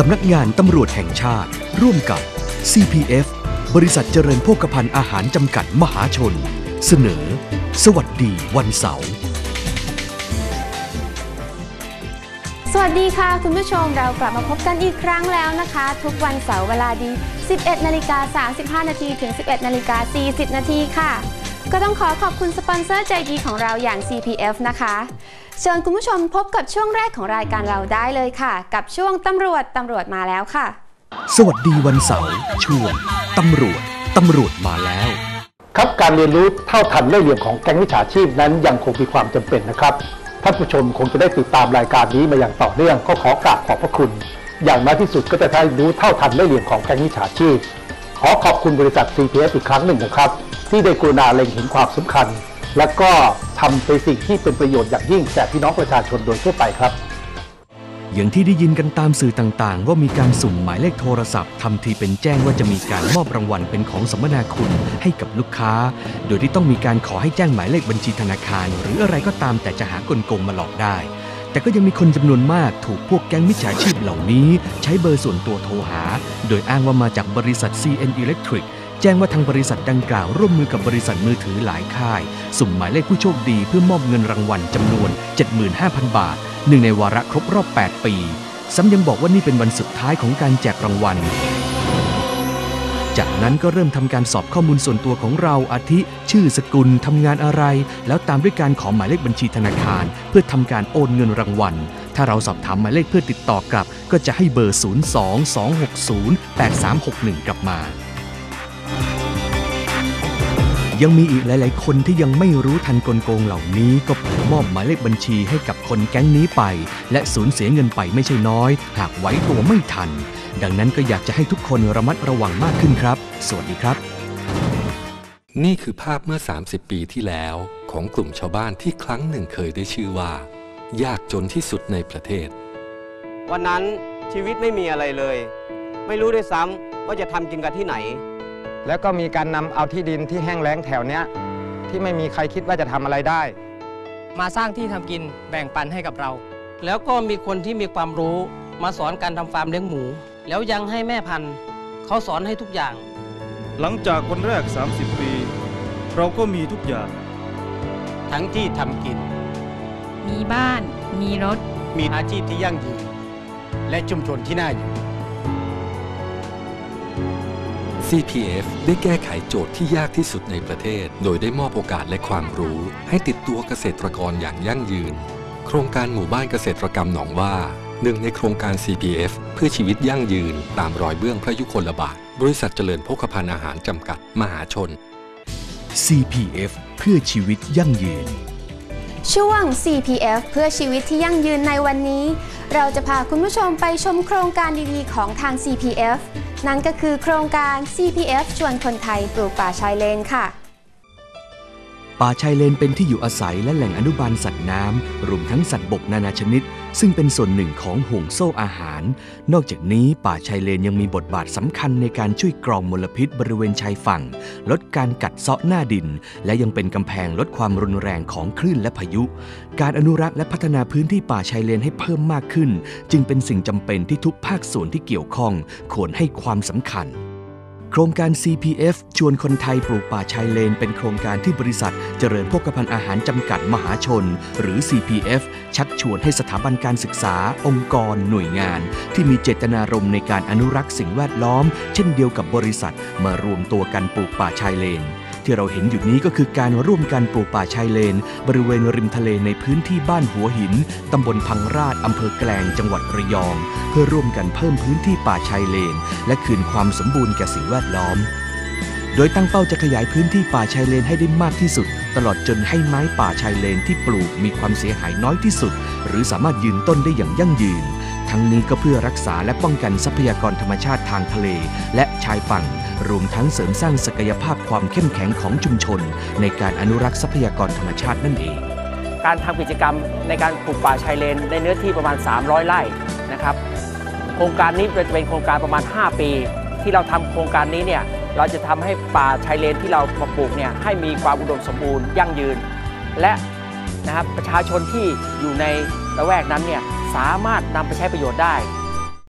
สำนักงานตำรวจแห่งชาติ ร่วมกับ CPF บริษัทเจริญโภคภัณฑ์อาหารจำกัดมหาชน เสนอ สวัสดีวันเสาร์สวัสดีค่ะ คุณผู้ชมเรากลับมาพบกันอีกครั้งแล้วนะคะ ทุกวันเสาร์เวลาดี 11 นาฬิกา 35 นาทีถึง 11 นาฬิกา 40 นาทีค่ะ ก็ต้องขอขอบคุณสปอนเซอร์ใจดีของเราอย่าง CPF นะคะ เชิญคุณผู้ชมพบกับช่วงแรกของรายการเราได้เลยค่ะ กับช่วงตำรวจตำรวจมาแล้วค่ะ สวัสดีวันเสาร์ช่วงตำรวจตำรวจมาแล้ว ครับการเรียนรู้เท่าทันเล่ห์เหลี่ยมของแก๊งมิจฉาชีพนั้นยังคงมีความจำเป็นนะครับท่านผู้ชมคงจะได้ติดตามรายการนี้มาอย่างต่อเนื่องก็ขอกราบขอบพระคุณ อย่างน้อยที่สุดก็จะได้รู้เท่าทันเล่ห์เหลี่ยมของแก๊งมิจฉาชีพ ขอขอบคุณบริษัท CPS อีกครั้งหนึ่งนะครับ ที่ได้กรุณาเล็งเห็นความสำคัญ และก็ทำในสิ่งที่เป็นประโยชน์อย่างยิ่งแก่พี่น้องประชาชนโดยทั่วไปครับ อย่างที่ได้ยินกันตามสื่อต่างๆ ว่ามีการสุ่มหมายเลขโทรศัพท์ทำทีเป็นแจ้งว่าจะมีการมอบรางวัลเป็นของสมนาคุณให้กับลูกค้า โดยที่ต้องมีการขอให้แจ้งหมายเลขบัญชีธนาคาร หรืออะไรก็ตามแต่จะหากลโกงมาหลอกได้ แต่ก็ยังมีคนจำนวนมากถูกพวกแก๊งมิจฉาชีพเหล่านี้ ใช้เบอร์ส่วนตัวโทรหา โดยอ้างว่ามาจากบริษัท CN Electric แจ้งว่าทางบริษัทดังกล่าวร่วมมือกับบริษัทมือถือหลายค่าย สุ่มหมายเลขผู้โชคดีเพื่อมอบเงินรางวัลจำนวน 75,000 บาท หนึ่งในวาระครบรอบ 8 ปี ซ้ำยังบอกว่านี่เป็นวันสุดท้ายของการแจกรางวัล จากนั้นก็เริ่มทำการสอบข้อมูลส่วนตัวของเราอาทิ ชื่อสกุลทำงานอะไร แล้วตามด้วยการขอหมายเลขบัญชีธนาคาร เพื่อทำการโอนเงินรางวัล ถ้าเราสอบถามหมายเลขเพื่อติดต่อ กลับ ก็จะให้เบอร์ 022608361 กลับมา ยังมีอีกหลาย ๆ คนที่ยังไม่รู้ทันกลโกงเหล่านี้ ก็เผลอมอบหมายเลขบัญชีให้กับคนแก๊งนี้ไป และสูญเสียเงินไปไม่ใช่น้อย หากไว้ตัวไม่ทัน ดังนั้นก็อยากจะให้ทุกคนระมัดระวังมากขึ้นครับ สวัสดีครับ นี่คือภาพเมื่อ 30 ปีที่แล้ว ของกลุ่มชาวบ้านที่ครั้งหนึ่งเคยได้ชื่อว่า ยากจนที่สุดในประเทศ วันนั้นชีวิตไม่มีอะไรเลย ไม่รู้ด้วยซ้ำว่าจะทำกินกันที่ไหน แล้วก็มีการนำเอาที่ดินที่แห้งแล้งแถวเนี้ยที่ไม่มีใครคิดว่าจะทำอะไรได้ มาสร้างที่ทำกินแบ่งปันให้กับเรา แล้วก็มีคนที่มีความรู้มาสอนการทำฟาร์มเลี้ยงหมู แล้วยังให้แม่พันธุ์เขาสอนให้ทุกอย่าง หลังจากวันแรก 30 ปี เราก็มีทุกอย่าง ทั้งที่ทำกิน มีบ้าน มีรถ มีอาชีพที่ยั่งยืนและชุมชนที่น่าอยู่ CPF ได้แก้ไขโจทย์ที่ยากที่สุดในประเทศ โดยได้มอบโอกาสและความรู้ ให้ติดตัวเกษตรกรอย่างยั่งยืน โครงการหมู่บ้านเกษตรกรรมหนองว่าหนึ่งในโครงการ CPF เพื่อชีวิตยั่งยืน ตามรอยเบื้องพระยุคลบาท บริษัทเจริญโภคภัณฑ์อาหารจำกัด มหาชน CPF เพื่อชีวิตยั่งยืน ช่วง CPF เพื่อชีวิตที่ยั่งยืนในวันนี้ เราจะพาคุณผู้ชมไปชมโครงการดีๆ ของทาง CPF นั่นก็คือโครงการ CPF ชวนคนไทยปลูกป่าชายเลนค่ะ ป่าชายเลนเป็นที่อยู่อาศัยและแหล่งอนุบาลสัตว์น้ำรวมทั้งสัตว์บกนานาชนิด ซึ่งเป็นส่วนหนึ่งของห่วงโซ่อาหาร นอกจากนี้ป่าชายเลนยังมีบทบาทสำคัญในการช่วยกรองมลพิษบริเวณชายฝั่ง ลดการกัดเซาะหน้าดิน และยังเป็นกำแพงลดความรุนแรงของคลื่นและพายุ การอนุรักษ์และพัฒนาพื้นที่ป่าชายเลนให้เพิ่มมากขึ้น จึงเป็นสิ่งจำเป็นที่ทุกภาคส่วนที่เกี่ยวข้องควรให้ความสำคัญ ครงการ CPF ชวนคนไทยปลูกป่าชายเลน เป็นโครงการที่บริษัท เจริญโภคภัณฑ์อาหารจำกัดมหาชน หรือ CPF ชักชวนให้สถาบันการศึกษา องค์กร หน่วยงาน ที่มีเจตนารมณ์ในการอนุรักษ์สิ่งแวดล้อม เช่นเดียวกับบริษัท มารวมตัวกันปลูกป่าชายเลน ที่เราเห็นอยู่นี้ก็คือการร่วมกันปลูกป่าชายเลน บริเวณริมทะเลในพื้นที่บ้านหัวหิน ตำบลพังราชอำเภอแกลงจังหวัดระยอง เพื่อร่วมกันเพิ่มพื้นที่ป่าชายเลน และคืนความสมบูรณ์แก่สิ่งแวดล้อม โดยตั้งเป้าจะขยายพื้นที่ป่าชายเลนให้ได้มากที่สุด ตลอดจนให้ไม้ป่าชายเลนที่ปลูกมีความเสียหายน้อยที่สุด หรือสามารถยืนต้นได้อย่างยั่งยืน ทั้งนี้ก็เพื่อรักษาและป้องกันทรัพยากรธรรมชาติทางทะเล และชายฝั่ง รวมทั้งเสริมสร้างศักยภาพความเข้มแข็งของชุมชน ในการอนุรักษ์ทรัพยากรธรรมชาตินั่นเอง การทำกิจกรรมในการปลูกป่าชายเลนในเนื้อที่ประมาณ 300 ไร่นะครับ โครงการนี้จะเป็นโครงการประมาณ 5 ปี ที่เราทำโครงการนี้เนี่ยเราจะทำให้ป่าชายเลนที่เรามาปลูกเนี่ยให้มีความอุดมสมบูรณ์ยั่งยืน และ นะครับประชาชนที่อยู่ในละแวกนั้นเนี่ยสามารถนำไปใช้ประโยชน์ได้